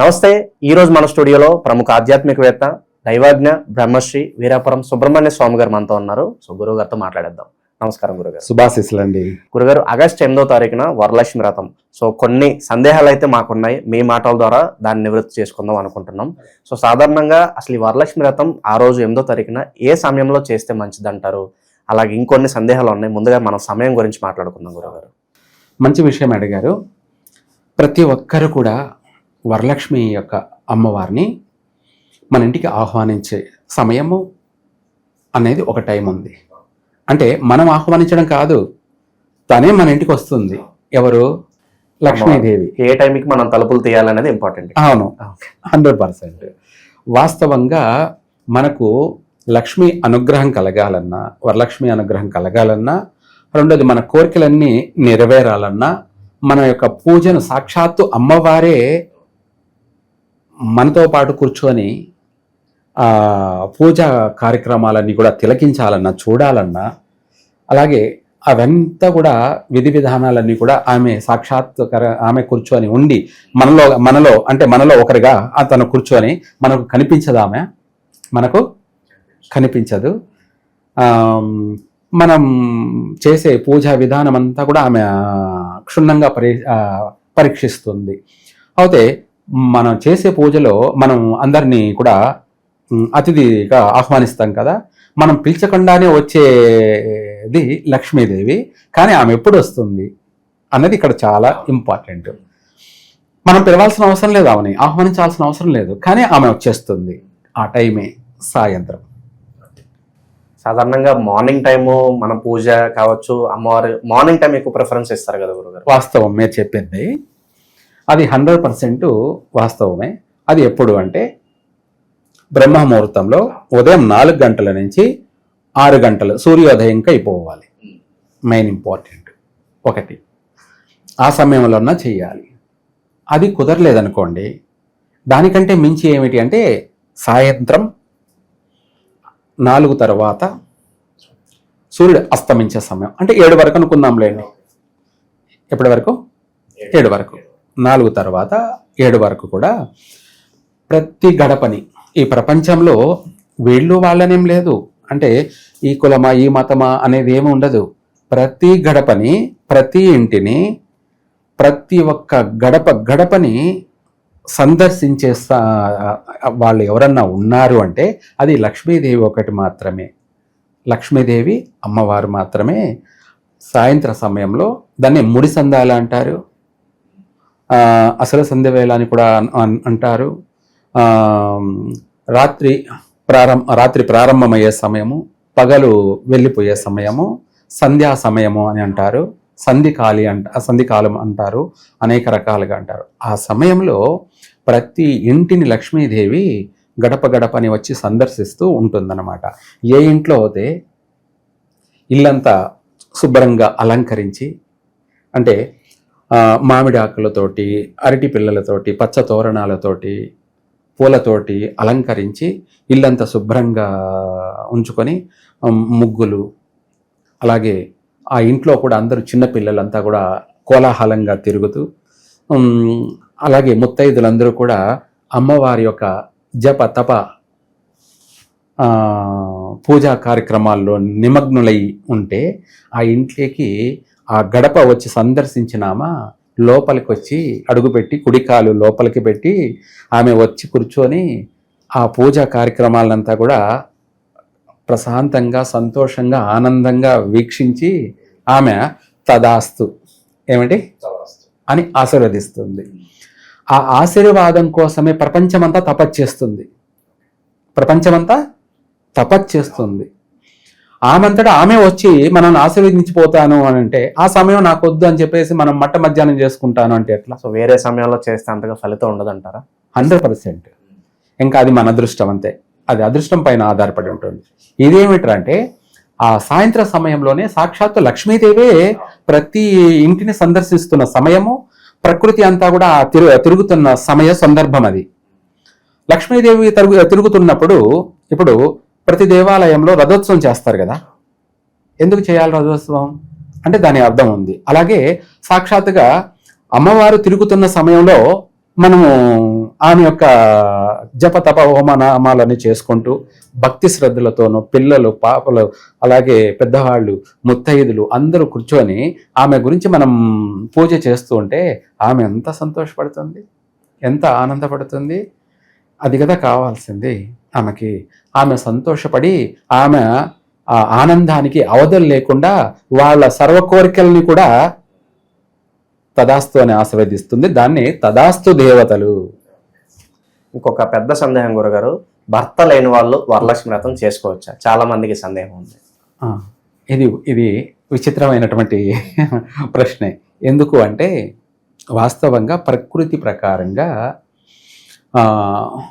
నమస్తే ఈ రోజు మన స్టూడియోలో ప్రముఖ ఆధ్యాత్మికవేత్త దైవాజ్ఞ బ్రహ్మశ్రీ వీరాపురం సుబ్రహ్మణ్య స్వామి గారు మనతో ఉన్నారు. సో గురువు గారితో మాట్లాడేద్దాం. నమస్కారం గురుగారు శుభాశిస్సులండి. గురుగారు ఆగస్ట్ ఎనిమిదో తారీఖున వరలక్ష్మి వ్రతం. సో కొన్ని సందేహాలు అయితే మాకున్నాయి. మీ మాటల ద్వారా దాన్ని నివృత్తి చేసుకుందాం అనుకుంటున్నాం. సో సాధారణంగా అసలు ఈ వరలక్ష్మి వ్రతం ఆ రోజు ఎనిమిదో తారీఖున ఏ సమయంలో చేస్తే మంచిది అంటారు అలాగే ఇంకొన్ని సందేహాలు ఉన్నాయి. ముందుగా మనం సమయం గురించి మాట్లాడుకుందాం గురుగారు మంచి విషయం అడిగారు. ప్రతి ఒక్కరు కూడా వరలక్ష్మి యొక్క అమ్మవారిని మన ఇంటికి ఆహ్వానించే సమయము అనేది ఒక టైం ఉంది. అంటే మనం ఆహ్వానించడం కాదు తనే మన ఇంటికి వస్తుంది. ఎవరు? లక్ష్మీదేవి. ఏ టైంకి మనం తలుపులు తీయాలనేది ఇంపార్టెంట్ అవును. Hundred percent. వాస్తవంగా మనకు లక్ష్మి అనుగ్రహం కలగాలన్నా వరలక్ష్మి అనుగ్రహం కలగాలన్నా రెండోది మన కోరికలన్నీ నెరవేరాలన్నా మన యొక్క పూజను సాక్షాత్తు అమ్మవారే మనతో పాటు కూర్చొని పూజా కార్యక్రమాలన్నీ కూడా తిలకించాలన్నా చూడాలన్నా అలాగే అవంతా కూడా విధి విధానాలన్నీ కూడా ఆమె సాక్షాత్కర ఆమె కూర్చొని ఉండి మనలో మనలో అంటే మనలో ఒకరిగా తను కూర్చొని మనకు కనిపించదు ఆమె. మనకు కనిపించదు. మనం చేసే పూజా విధానం అంతా కూడా ఆమె క్షుణ్ణంగా పరీ పరీక్షిస్తుంది. అయితే మనం చేసే పూజలో మనం అందరినీ కూడా అతిథిగా ఆహ్వానిస్తాం కదా. మనం పిలిచకుండానే వచ్చేది లక్ష్మీదేవి కానీ ఆమె ఎప్పుడు వస్తుంది అన్నది ఇక్కడ చాలా ఇంపార్టెంట్. మనం పిలవాల్సిన అవసరం లేదు ఆమెని ఆహ్వానించాల్సిన అవసరం లేదు కానీ ఆమె వచ్చేస్తుంది ఆ టైమే సాయంత్రం. సాధారణంగా మార్నింగ్ టైము మన పూజ కావచ్చు అమ్మవారు మార్నింగ్ టైం ఎక్కువ ప్రిఫరెన్స్ ఇస్తారు కదా గురుగారు. వాస్తవం మీరు చెప్పింది. అది హండ్రెడ్ పర్సెంట్ వాస్తవమే. అది ఎప్పుడు అంటే బ్రహ్మ ముహూర్తంలో ఉదయం నాలుగు గంటల నుంచి ఆరు గంటలు సూర్యోదయంకి అయిపోవాలి. మెయిన్ ఇంపార్టెంట్ ఒకటి. ఆ సమయంలోన చెయ్యాలి అది కుదరలేదనుకోండి దానికంటే మించి ఏమిటి అంటే సాయంత్రం నాలుగు తర్వాత సూర్యుడు అస్తమించే సమయం. అంటే ఏడు వరకు అనుకుందాంలేండి. ఎప్పటి వరకు? ఏడు వరకు. నాలుగు తర్వాత ఏడు వరకు కూడా ప్రతి గడపని ఈ ప్రపంచంలో వీళ్ళు వాళ్ళనేం లేదు. అంటే ఈ కులమా ఈ మతమా అనేది ఏమి ఉండదు. ప్రతి గడపని ప్రతి ఇంటిని ప్రతి ఒక్క గడప గడపని సందర్శించే వాళ్ళు ఎవరన్నా ఉన్నారు అంటే అది లక్ష్మీదేవి ఒకటి మాత్రమే. లక్ష్మీదేవి అమ్మవారు మాత్రమే. సాయంత్ర సమయంలో దాన్ని ముడి సందాలు అంటారు. అసలు సంధ్య వేళ అని కూడా అన్- అంటారు. రాత్రి ప్రారంభ రాత్రి ప్రారంభమయ్యే సమయము పగలు వెళ్ళిపోయే సమయము సంధ్యా సమయము అని అంటారు. సంధికాలి అంట సంధికాలం అంటారు. అనేక రకాలుగా అంటారు. ఆ సమయంలో ప్రతి ఇంటిని లక్ష్మీదేవి గడప గడపని వచ్చి సందర్శిస్తూ ఉంటుందన్నమాట. ఏ ఇంట్లో అయితే ఇల్లంతా శుభ్రంగా అలంకరించి అంటే మామిడి ఆకులతోటి అరటి పిల్లలతోటి పచ్చ తోరణాలతోటి పూలతోటి అలంకరించి ఇల్లంతా శుభ్రంగా ఉంచుకొని ముగ్గులు అలాగే ఆ ఇంట్లో కూడా అందరూ చిన్నపిల్లలంతా కూడా కోలాహలంగా తిరుగుతూ అలాగే ముత్తైదులందరూ కూడా అమ్మవారి యొక్క జప తప పూజా కార్యక్రమాల్లో నిమగ్నులై ఉంటే ఆ ఇంట్లోకి ఆ గడప వచ్చి సందర్శించినామా? లోపలికి వచ్చి అడుగుపెట్టి కుడికాలు లోపలికి పెట్టి ఆమె వచ్చి కూర్చొని ఆ పూజా కార్యక్రమాలంతా కూడా ప్రశాంతంగా సంతోషంగా ఆనందంగా వీక్షించి ఆమె తదాస్తు. ఏమిటి అని ఆశీర్వదిస్తుంది. ఆ ఆశీర్వాదం కోసమే ప్రపంచమంతా తపస్చేస్తుంది ప్రపంచమంతా తపస్చేస్తుంది ఆమెంతటా ఆమె వచ్చి మనల్ని ఆశీర్వదించిపోతాను అని అంటే ఆ సమయం నాకు వద్దు అని చెప్పేసి మనం మట్ట మధ్యాహ్నం చేసుకుంటాను అంటే ఎట్లా? సో వేరే సమయంలో చేస్తే అంతగా ఫలితం ఉండదంటారా? Hundred percent. ఇంకా అది మన అదృష్టం అంతే. అది అదృష్టం పైన ఆధారపడి ఉంటుంది. ఇదేమిటంటే ఆ సాయంత్ర సమయంలోనే సాక్షాత్తు లక్ష్మీదేవే ప్రతి ఇంటిని సందర్శిస్తున్న సమయము ప్రకృతి అంతా కూడా తిరు తిరుగుతున్న సమయ సందర్భం అది. లక్ష్మీదేవి తిరుగు తిరుగుతున్నప్పుడు ఇప్పుడు ప్రతి దేవాలయంలో రథోత్సవం చేస్తారు కదా? ఎందుకు చేయాలి రథోత్సవం? అంటే దాని అర్థం ఉంది. అలాగే సాక్షాత్తుగా అమ్మవారు తిరుగుతున్న సమయంలో మనము ఆమె యొక్క జప తప హోమనామాలని చేసుకుంటూ భక్తి శ్రద్ధలతోనూ పిల్లలు పాపలు అలాగే పెద్దవాళ్ళు ముత్తైదులు అందరూ కూర్చొని ఆమె గురించి మనం పూజ చేస్తూ ఉంటే ఆమె ఎంత సంతోషపడుతుంది? ఎంత ఆనందపడుతుంది? అది కదా కావాల్సింది. ఆమెకి ఆమె సంతోషపడి ఆమె ఆ ఆనందానికి అవధులు లేకుండా వాళ్ళ సర్వ కోరికల్ని కూడా తదాస్తు అని ఆశీర్వదిస్తుంది. దాన్ని తదాస్తు దేవతలు. ఇంకొక పెద్ద సందేహం గురుగారు భర్త లేని వాళ్ళు వరలక్ష్మి వ్రతం చేసుకోవచ్చా? చాలా మందికి సందేహం ఉంది. ఇది ఇది విచిత్రమైనటువంటి ప్రశ్నే. ఎందుకు అంటే వాస్తవంగా ప్రకృతి ప్రకారంగా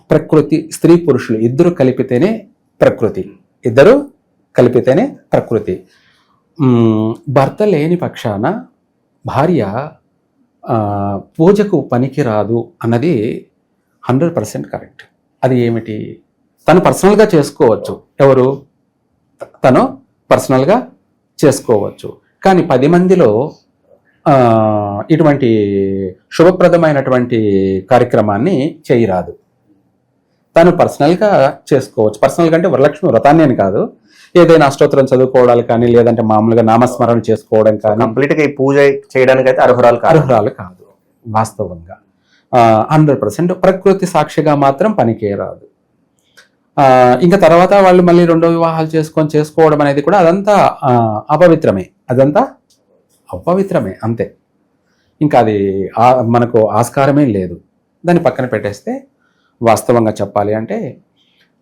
ప్రకృతి స్త్రీ పురుషులు ఇద్దరు కలిపితేనే ప్రకృతి. ఇద్దరు కలిపితేనే ప్రకృతి. భర్త లేని పక్షాన భార్య పూజకు పనికిరాదు అన్నది హండ్రెడ్ పర్సెంట్ కరెక్ట్. అది ఏమిటి? తను పర్సనల్గా చేసుకోవచ్చు. ఎవరు? తను పర్సనల్గా చేసుకోవచ్చు. కానీ పది మందిలో ఇటువంటి శుభప్రదమైనటువంటి కార్యక్రమాన్ని చేయరాదు. తను పర్సనల్గా చేసుకోవచ్చు. పర్సనల్గా అంటే వరలక్ష్మి వ్రతాన్ని అని కాదు. ఏదైనా అష్టోత్తరం చదువుకోవడాలు కానీ లేదంటే మామూలుగా నామస్మరణ చేసుకోవడం కానీ కంప్లీట్గా ఈ పూజ చేయడానికి అయితే అర్హురాలు కాదు. అర్హురాలు కాదు. వాస్తవంగా. హండ్రెడ్ పర్సెంట్ ప్రకృతి సాక్షిగా మాత్రం పనికేరాదు. ఆ, ఇంకా తర్వాత వాళ్ళు మళ్ళీ రెండో వివాహాలు చేసుకొని చేసుకోవడం అనేది కూడా అదంతా అపవిత్రమే. అదంతా అపవిత్రమే అంతే. ఇంకా అది మనకు ఆస్కారమే లేదు. దాన్ని పక్కన పెట్టేస్తే వాస్తవంగా చెప్పాలి అంటే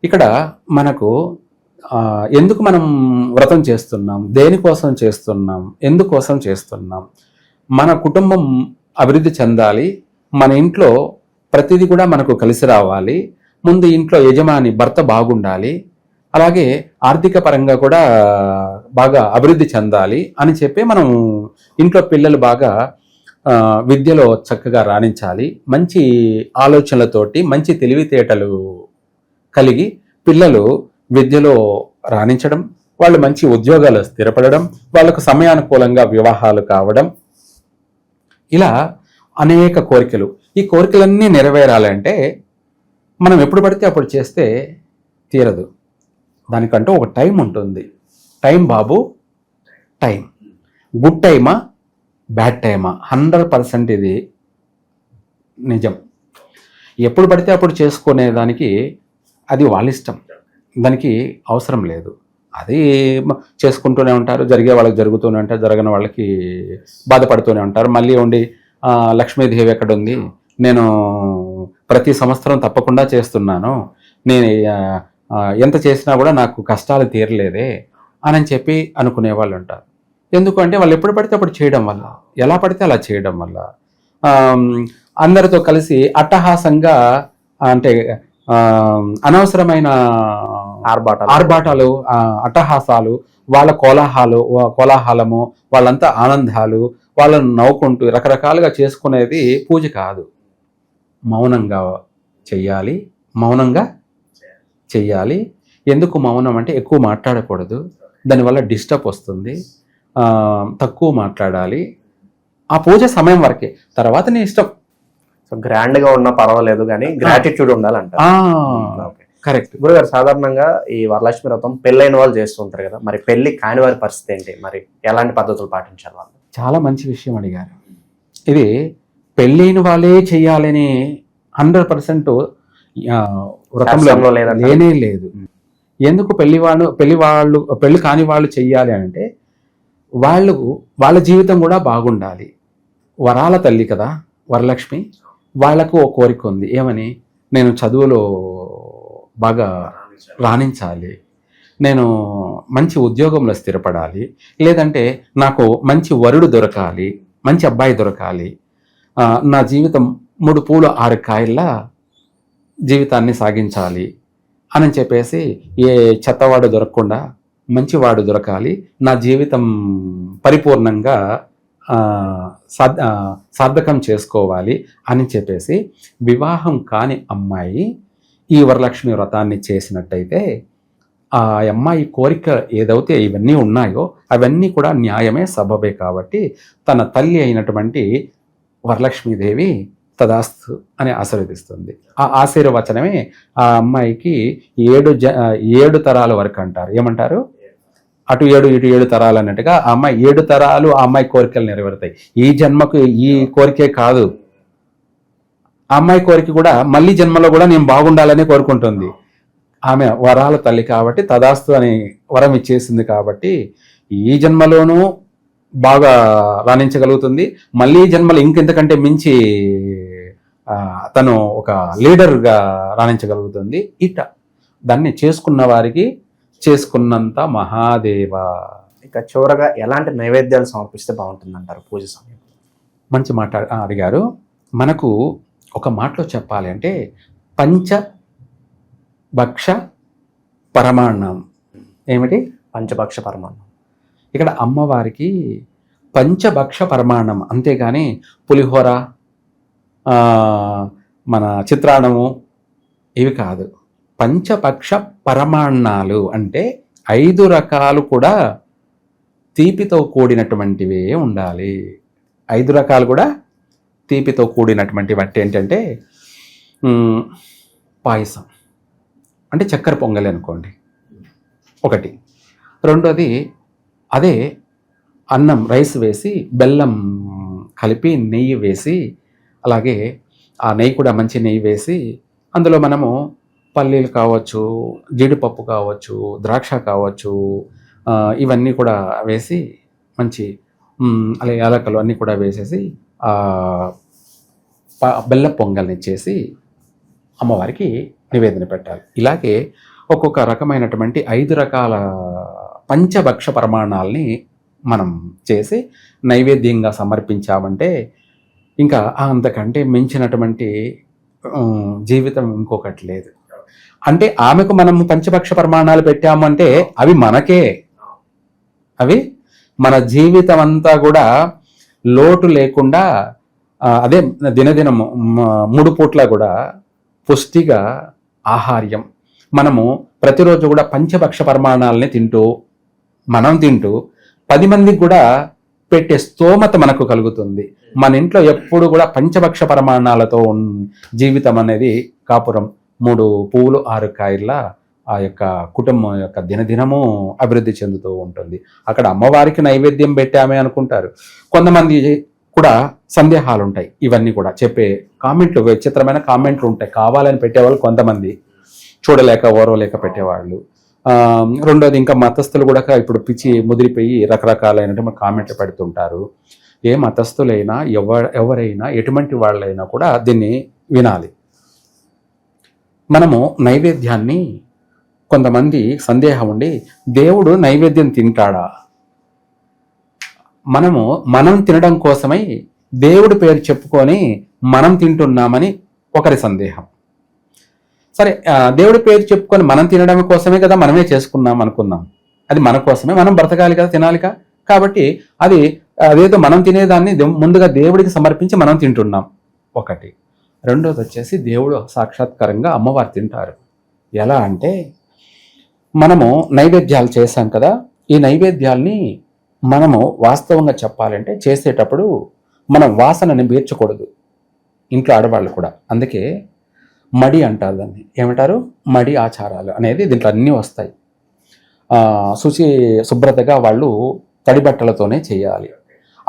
ఇక్కడ మనకు ఎందుకు మనం వ్రతం చేస్తున్నాం? దేనికోసం చేస్తున్నాం? ఎందుకోసం చేస్తున్నాం? మన కుటుంబం అభివృద్ధి చెందాలి. మన ఇంట్లో ప్రతిదీ కూడా మనకు కలిసి రావాలి. ముందు ఇంట్లో యజమాని భర్త బాగుండాలి. అలాగే ఆర్థిక పరంగా కూడా బాగా అభివృద్ధి చెందాలి అని చెప్పి మనం ఇంట్లో పిల్లలు బాగా విద్యలో చక్కగా రాణించాలి. మంచి ఆలోచనలతోటి మంచి తెలివితేటలు కలిగి పిల్లలు విద్యలో రాణించడం వాళ్ళు మంచి ఉద్యోగాలు స్థిరపడడం వాళ్ళకు సమయానుకూలంగా వివాహాలు కావడం ఇలా అనేక కోరికలు. ఈ కోరికలన్నీ నెరవేరాలంటే మనం ఎప్పుడు పడితే అప్పుడు చేస్తే తీరదు. దానికంటూ ఒక టైం ఉంటుంది. టైం బాబు టైం. గుడ్ టైమా బ్యాడ్ టైమా? హండ్రెడ్ పర్సెంట్ ఇది నిజం. ఎప్పుడు పడితే అప్పుడు చేసుకునే దానికి అది వాళ్ళ ఇష్టం. దానికి అవసరం లేదు. అది చేసుకుంటూనే ఉంటారు. జరిగే వాళ్ళకి జరుగుతూనే ఉంటారు. జరగని వాళ్ళకి బాధపడుతూనే ఉంటారు. మళ్ళీ ఉండి లక్ష్మీదేవి ఎక్కడ ఉంది నేను ప్రతి సంవత్సరం తప్పకుండా చేస్తున్నాను. నేను ఎంత చేసినా కూడా నాకు కష్టాలు తీరలేదే అని చెప్పి అనుకునే వాళ్ళు ఉంటారు ఎందుకంటే వాళ్ళు ఎప్పుడు పడితే అప్పుడు చేయడం వల్ల. ఎలా పడితే అలా చేయడం వల్ల. అందరితో కలిసి అట్టహాసంగా అంటే అనవసరమైన ఆర్భాటాలు. ఆర్భాటాలు అట్టహాసాలు వాళ్ళ కోలాహాలు కోలాహలము వాళ్ళంతా ఆనందాలు వాళ్ళను నవ్వుకుంటూ రకరకాలుగా చేసుకునేది పూజ కాదు. మౌనంగా చెయ్యాలి మౌనంగా చెయ్యాలి ఎందుకు మౌనం అంటే ఎక్కువ మాట్లాడకూడదు. దానివల్ల డిస్టర్బ్ వస్తుంది. తక్కువ మాట్లాడాలి. ఆ పూజ సమయం వరకే. తర్వాత నీ ఇష్టం. సో గ్రాండ్గా ఉన్నా పర్వాలేదు కానీ గ్రాటిట్యూడ్ ఉండాలంట. ఓకే. కరెక్ట్. గురుగారు సాధారణంగా ఈ వరలక్ష్మి వ్రతం పెళ్ళైన వాళ్ళు చేస్తూ ఉంటారు కదా మరి పెళ్ళి కాని వారి పరిస్థితి ఏంటి? మరి ఎలాంటి పద్ధతులు పాటించాలి వాళ్ళు? చాలా మంచి విషయం అడిగారు. ఇది పెళ్ళైన వాళ్ళే చెయ్యాలని హండ్రెడ్ పర్సెంట్ వ్రతంలో. లేనే లేదు. ఎందుకు పెళ్ళి వాళ్ళు పెళ్ళి వాళ్ళు పెళ్ళి కాని వాళ్ళు చెయ్యాలి అంటే వాళ్ళు వాళ్ళ జీవితం కూడా బాగుండాలి. వరాల తల్లి కదా వరలక్ష్మి. వాళ్ళకు ఓ కోరిక ఉంది. ఏమని? నేను చదువులో బాగా రాణించాలి. నేను మంచి ఉద్యోగంలో స్థిరపడాలి. లేదంటే నాకు మంచి వరుడు దొరకాలి మంచి అబ్బాయి దొరకాలి. నా జీవితం మూడు పూలు ఆరు కాయల్లా జీవితాన్ని సాగించాలి అని చెప్పేసి ఏ చెత్తవాడు దొరకకుండా మంచివాడు దొరకాలి. నా జీవితం పరిపూర్ణంగా సాధ సార్థకం చేసుకోవాలి అని చెప్పేసి వివాహం కాని అమ్మాయి ఈ వరలక్ష్మి వ్రతాన్ని చేసినట్టయితే ఆ అమ్మాయి కోరిక ఏదైతే ఇవన్నీ ఉన్నాయో అవన్నీ కూడా న్యాయమే సబబే కాబట్టి తన తల్లి అయినటువంటి వరలక్ష్మీదేవి తదాస్తు అని ఆశీర్వదిస్తుంది. ఆ ఆశీర్వచనమే ఆ అమ్మాయికి ఏడు జ ఏడు తరాల వరకు అంటారు. ఏమంటారు? అటు ఏడు ఇటు ఏడు తరాలు అన్నట్టుగా ఆ అమ్మాయి ఏడు తరాలు ఆ అమ్మాయి కోరికలు నెరవేరుతాయి. ఈ జన్మకు ఈ కోరికే కాదు. ఆ అమ్మాయి కోరిక కూడా మళ్ళీ జన్మలో కూడా నేను బాగుండాలని కోరుకుంటుంది. ఆమె వరాల తల్లి కాబట్టి తదాస్తు అని వరం ఇచ్చేసింది కాబట్టి ఈ జన్మలోనూ బాగా రాణించగలుగుతుంది. మళ్ళీ జన్మలు ఇంకెంతకంటే మించి తను ఒక లీడర్గా రాణించగలుగుతుంది. ఇట దాన్ని చేసుకున్న వారికి చేసుకున్నంత మహాదేవ. ఇక చివరగా ఎలాంటి నైవేద్యాలు సమర్పిస్తే బాగుంటుంది అంటారు పూజ సమయం మంచి మాట అడిగారు. మనకు ఒక మాటలో చెప్పాలి అంటే పంచ భక్ష పరమాన్నం. ఏమిటి? పంచభక్ష పరమాన్నం. ఇక్కడ అమ్మవారికి పంచభక్ష పరమాన్నం. అంతేగాని పులిహోర మన చిత్రాన్నము ఇవి కాదు. పంచపక్ష పరమాన్నాలు అంటే ఐదు రకాలు కూడా తీపితో కూడినటువంటివే ఉండాలి. ఐదు రకాలు కూడా తీపితో కూడినటువంటి వాటి ఏంటంటే పాయసం అంటే చక్కెర పొంగలి అనుకోండి. ఒకటి. రెండోది అదే అన్నం రైస్ వేసి బెల్లం కలిపి నెయ్యి వేసి అలాగే ఆ నెయ్యి కూడా మంచి నెయ్యి వేసి అందులో మనము పల్లీలు కావచ్చు జీడిపప్పు కావచ్చు ద్రాక్ష కావచ్చు ఇవన్నీ కూడా వేసి మంచి అలాగే యాలకలు అన్నీ కూడా వేసేసి బెల్ల పొంగల్ని చేసి అమ్మవారికి నివేదన పెట్టాలి. ఇలాగే ఒక్కొక్క రకమైనటువంటి ఐదు రకాల పంచభక్ష ప్రమాణాలని మనం చేసి నైవేద్యంగా సమర్పించామంటే ఇంకా అంతకంటే మించినటువంటి జీవితం ఇంకొకటి లేదు. అంటే ఆమెకు మనం పంచపక్ష ప్రమాణాలు పెట్టామంటే అవి మనకే. అవి మన జీవితం అంతా కూడా లోటు లేకుండా అదే దినదినము మూడు పూట్ల కూడా పుష్టిగా ఆహార్యం. మనము ప్రతిరోజు కూడా పంచభక్ష ప్రమాణాలని తింటూ మనం తింటూ పది మందికి కూడా పెట్టే స్తోమత మనకు కలుగుతుంది. మన ఇంట్లో ఎప్పుడు కూడా పంచభక్ష పరమాణాలతో ఉన్- జీవితం అనేది కాపురం మూడు పువ్వులు ఆరు కాయల ఆ యొక్క కుటుంబం యొక్క దినదినము అభివృద్ధి చెందుతూ ఉంటుంది. అక్కడ అమ్మవారికి నైవేద్యం పెట్టామే అనుకుంటారు. కొంతమంది కూడా సందేహాలు ఉంటాయి ఇవన్నీ కూడా చెప్పే కామెంట్లు విచిత్రమైన కామెంట్లు ఉంటాయి కావాలని పెట్టేవాళ్ళు కొంతమంది. చూడలేక ఓరవలేక పెట్టేవాళ్ళు. రెండోది ఇంకా మతస్థులు కూడా ఇప్పుడు పిచ్చి ముదిరిపోయి రకరకాలైనటువంటి కామెంట్లు పెడుతుంటారు. ఏ మతస్థులైనా ఎవ ఎవరైనా ఎటువంటి వాళ్ళైనా కూడా దీన్ని వినాలి. మనము నైవేద్యాన్ని కొంతమంది సందేహం ఉండి దేవుడు నైవేద్యం తింటాడా? మనము మనం తినడం కోసమై దేవుడి పేరు చెప్పుకొని మనం తింటున్నామని ఒకరి సందేహం. సరే దేవుడి పేరు చెప్పుకొని మనం తినడం కోసమే కదా మనమే చేసుకున్నాం అనుకున్నాం అది మన కోసమే. మనం బ్రతకాలి కదా తినాలిగా కాబట్టి అది అదేదో మనం తినేదాన్ని దే- ముందుగా దేవుడికి సమర్పించి మనం తింటున్నాం. ఒకటి. రెండోది వచ్చేసి దేవుడు సాక్షాత్కారంగా అమ్మవారు తింటారు. ఎలా అంటే మనము నైవేద్యాలు చేశాం కదా ఈ నైవేద్యాల్ని మనము వాస్తవంగా చెప్పాలంటే చేసేటప్పుడు మనం వాసనని పీర్చకూడదు ఇంట్లో ఆడవాళ్ళు కూడా. అందుకే మడి అంటారు దాన్ని. ఏమంటారు? మడి ఆచారాలు అనేది దీంట్లో అన్నీ వస్తాయి. శుచి శుభ్రతగా వాళ్ళు తడి బట్టలతోనే చేయాలి.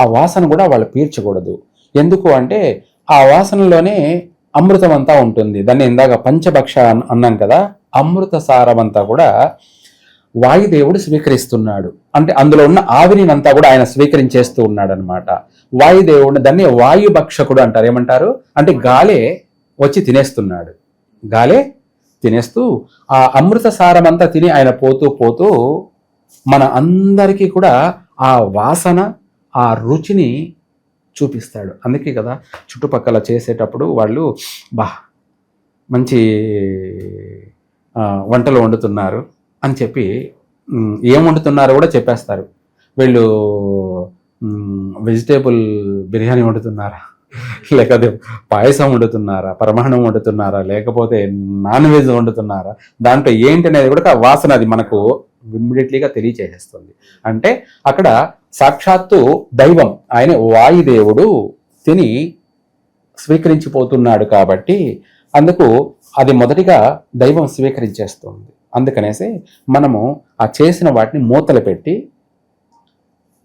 ఆ వాసన కూడా వాళ్ళు పీల్చకూడదు. ఎందుకు అంటే ఆ వాసనలోనే అమృతం అంతా ఉంటుంది. దాన్ని ఇందాక పంచభక్ష అన్- అన్నాం కదా అమృత సారం అంతా కూడా వాయుదేవుడు స్వీకరిస్తున్నాడు. అంటే అందులో ఉన్న ఆవిరిని అంతా కూడా ఆయన స్వీకరించేస్తూ ఉన్నాడు అనమాట వాయుదేవుడిని దాన్ని వాయుభక్షకుడు అంటారు. ఏమంటారు? అంటే గాలే వచ్చి తినేస్తున్నాడు. గాలే తినేస్తూ ఆ అమృత సారమంతా అంతా తిని ఆయన పోతూ పోతూ మన అందరికీ కూడా ఆ వాసన ఆ రుచిని చూపిస్తాడు. అందుకే కదా చుట్టుపక్కల చేసేటప్పుడు వాళ్ళు బా మంచి వంటలు వండుతున్నారు అని చెప్పి ఏం వండుతున్నారో కూడా చెప్పేస్తారు. వీళ్ళు వెజిటేబుల్ బిర్యానీ వండుతున్నారా? లేకపోతే పాయసం వండుతున్నారా పరమాణం వండుతున్నారా లేకపోతే నాన్ వెజ్ వండుతున్నారా దాంట్లో ఏంటి అనేది కూడా ఆ వాసన అది మనకు ఇమ్మీడియట్లీగా తెలియచేసేస్తుంది. అంటే అక్కడ సాక్షాత్తు దైవం ఆయన వాయుదేవుడు తిని స్వీకరించిపోతున్నాడు కాబట్టి అందుకు అది మొదటిగా దైవం స్వీకరించేస్తుంది. అందుకనేసి మనము ఆ చేసిన వాటిని మూతలు పెట్టి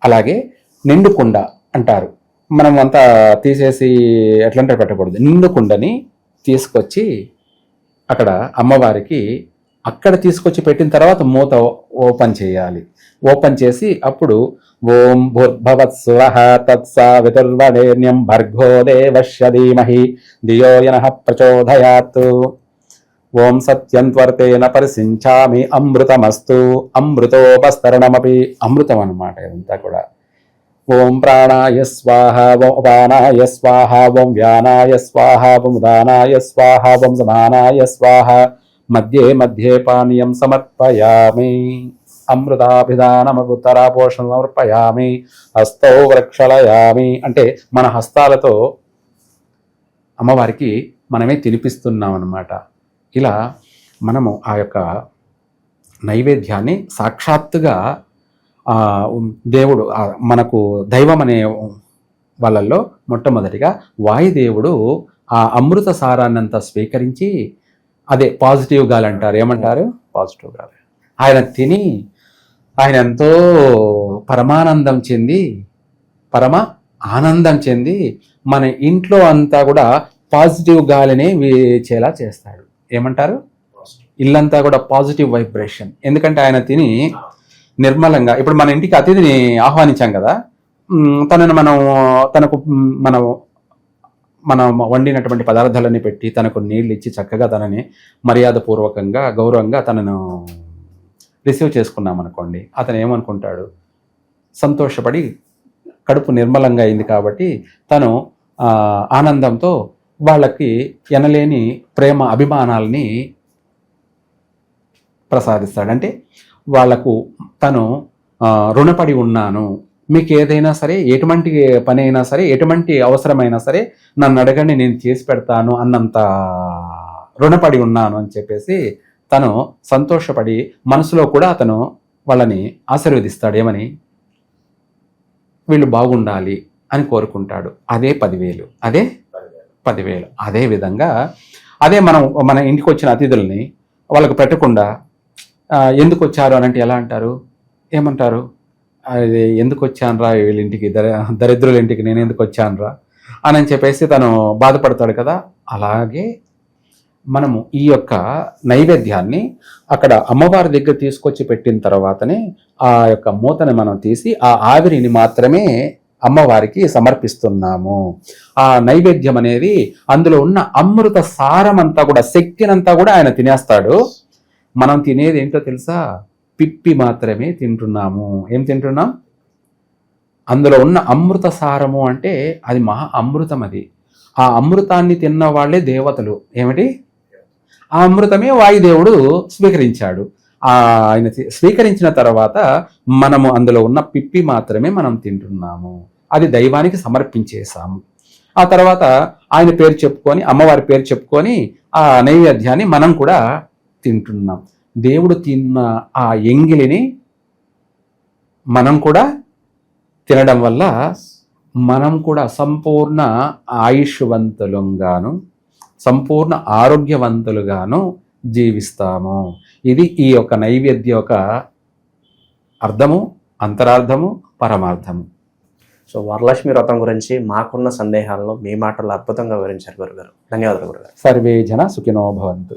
అలాగే నిండుకుండ అంటారు. మనం అంతా తీసేసి ఎట్లంటే పెట్టకూడదు. నిండుకుండని తీసుకొచ్చి అక్కడ అమ్మవారికి అక్కడ తీసుకొచ్చి పెట్టిన తర్వాత మూత ఓపెన్ చేయాలి. ఓపెన్ చేసి అప్పుడు ఓం భూర్భవత్ స్వహ భర్గో దేవశ్య ధీమహి ధియోయన ప్రచోదయాత్. ఓం సత్యం త్వర్తేన పరిసించామి అమృతమస్తు. అమృతోపస్తరణమపి అమృతం అన్నమాట ఇదంతా కూడా. ఓం ప్రాణాయ స్వాహ ఓం అపానాయ స్వాహ ఓం వ్యానాయ స్వాహ ఓం ఉదానాయ స్వాహ ఓం సమానాయ స్వాహ. మధ్యే మధ్యే పానీయం సమర్పయామి. అమృతాభిధానముత్తరాపోషణ సమర్పయామి హస్తౌ వృక్షలయామి. అంటే మన హస్తాలతో అమ్మవారికి మనమే తినిపిస్తున్నాం అన్నమాట ఇలా మనము ఆ యొక్క నైవేద్యాన్ని సాక్షాత్తుగా దేవుడు మనకు దైవం అనే వాళ్ళల్లో మొట్టమొదటిగా వాయుదేవుడు ఆ అమృత సారాన్నంతా స్వీకరించి అదే పాజిటివ్ గాలి అంటారు ఏమంటారు? పాజిటివ్గా ఆయన తిని ఆయన ఎంతో పరమానందం చెంది పరమ ఆనందం చెంది మన ఇంట్లో అంతా కూడా పాజిటివ్ గాలిని వీచేలా చేస్తాడు. ఏమంటారు? ఇల్లంతా కూడా పాజిటివ్ వైబ్రేషన్. ఎందుకంటే ఆయన తిని నిర్మలంగా. ఇప్పుడు మన ఇంటికి అతిథిని ఆహ్వానించాం కదా. తనను మనం తనకు మనం మనం వండినటువంటి పదార్థాలన్నీ పెట్టి తనకు నీళ్ళు ఇచ్చి చక్కగా తనని మర్యాదపూర్వకంగా గౌరవంగా తనను రిసీవ్ చేసుకున్నాం అనుకోండి. అతను ఏమనుకుంటాడు? సంతోషపడి కడుపు నిర్మలంగా అయింది కాబట్టి తను ఆనందంతో వాళ్ళకి ఎనలేని ప్రేమ అభిమానాల్ని ప్రసాదిస్తాడు. అంటే వాళ్ళకు తను రుణపడి ఉన్నాను. మీకు ఏదైనా సరే ఎటువంటి పని అయినా సరే ఎటువంటి అవసరమైనా సరే నన్ను అడగండి నేను చేసి పెడతాను అన్నంత రుణపడి ఉన్నాను అని చెప్పేసి తను సంతోషపడి మనసులో కూడా అతను వాళ్ళని ఆశీర్వదిస్తాడు. ఏమని? వీళ్ళు బాగుండాలి అని కోరుకుంటాడు. అదే పదివేలు. అదే పదివేలు. అదే విధంగా అదే మనం మన ఇంటికి వచ్చిన అతిథుల్ని వాళ్ళకు పెట్టకుండా ఎందుకు వచ్చారు? అని అంటే ఎలా అంటారు? ఏమంటారు? అది ఎందుకు వచ్చానరా వీళ్ళింటికి దర దరిద్రుల ఇంటికి నేను ఎందుకు వచ్చానురా అని అని చెప్పేసి తను బాధపడతాడు కదా. అలాగే మనము ఈ యొక్క నైవేద్యాన్ని అక్కడ అమ్మవారి దగ్గర తీసుకొచ్చి పెట్టిన తర్వాతనే ఆ యొక్క మూతని మనం తీసి ఆ ఆవిరిని మాత్రమే అమ్మవారికి సమర్పిస్తున్నాము. ఆ నైవేద్యం అనేది అందులో ఉన్న అమృత సారమంతా కూడా శక్తినంతా కూడా ఆయన తినేస్తాడు. మనం తినేది ఏంటో తెలుసా? పిప్పి మాత్రమే తింటున్నాము. ఏం తింటున్నాం? అందులో ఉన్న అమృత సారము అంటే అది మహా అమృతం అది. ఆ అమృతాన్ని తిన్న వాళ్ళే దేవతలు. ఏమిటి? ఆ అమృతమే వాయుదేవుడు స్వీకరించాడు. ఆ ఆయన స్వీకరించిన తర్వాత మనము అందులో ఉన్న పిప్పి మాత్రమే మనం తింటున్నాము. అది దైవానికి సమర్పించేశాము. ఆ తర్వాత ఆయన పేరు చెప్పుకొని అమ్మవారి పేరు చెప్పుకొని ఆ నైవేద్యాన్ని మనం కూడా తింటున్నాం. దేవుడు తిన్న ఆ ఎంగిలిని మనం కూడా తినడం వల్ల మనం కూడా సంపూర్ణ ఆయుష్వంతులుగాను సంపూర్ణ ఆరోగ్యవంతులుగాను జీవిస్తాము. ఇది ఈ యొక్క నైవేద్య యొక్క అర్థము అంతరార్థము పరమార్థము. సో వరలక్ష్మి వ్రతం గురించి మాకున్న సందేహాలను మీ మాటల్లో అద్భుతంగా వివరించారు గురుగారు. ధన్యవాదాలు గురుగారు. సర్వే జన సుఖినో భవంతు.